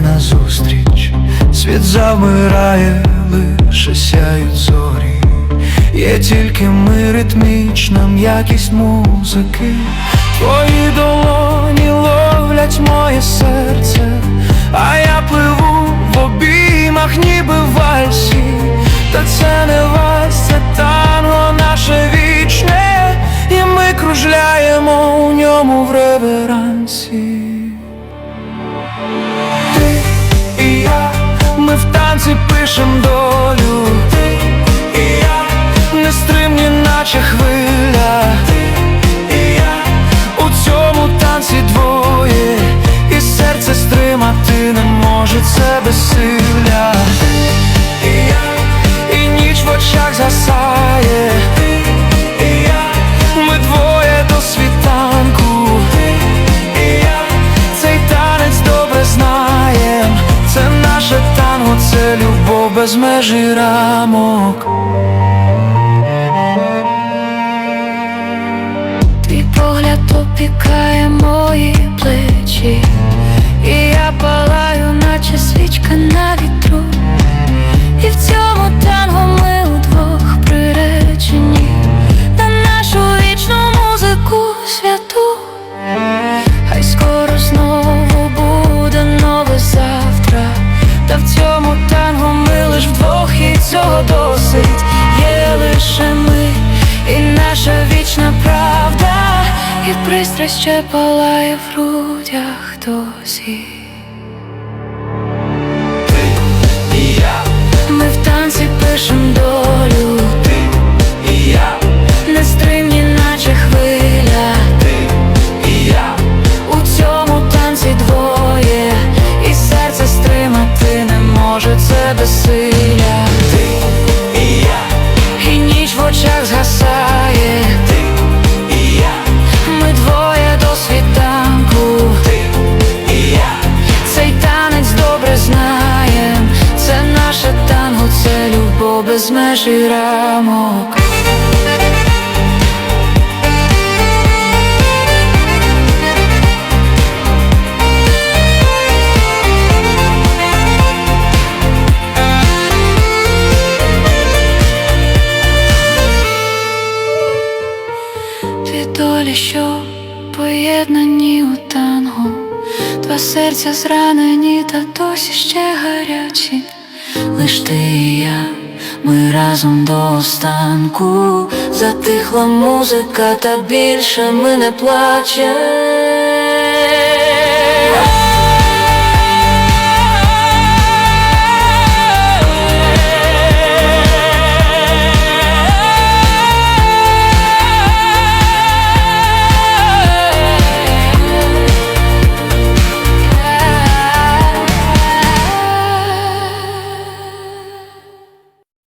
назустріч, світ замирає, лише сяють зорі, є тільки ми ритмічна м'якість музики, твої долоні ловлять моє серце, а я пливу. Наче хвиля. І я, у цьому танці двоє, і серце стримати не може це безсилля. І я, і ніч в очах засає. І я, ми двоє до світанку. І я, цей танець добре знаєм. Це наше танго, це любов без межі рамок. Цього досить. Є лише ми і наша вічна правда, і пристрасть ще палає в грудях досі. І я, Ми в танці пишем долю, ти і я, нестримні, наче хвиля. ти і я, У цьому танці двоє, і серце стримати не може це безсилля. Без межі рамок. Долі, що поєднані у танго, два серця зранені, та досі ще гарячі. Лиш ти і я, ми разом до останку. Затихла музика, та більше ми не плачем.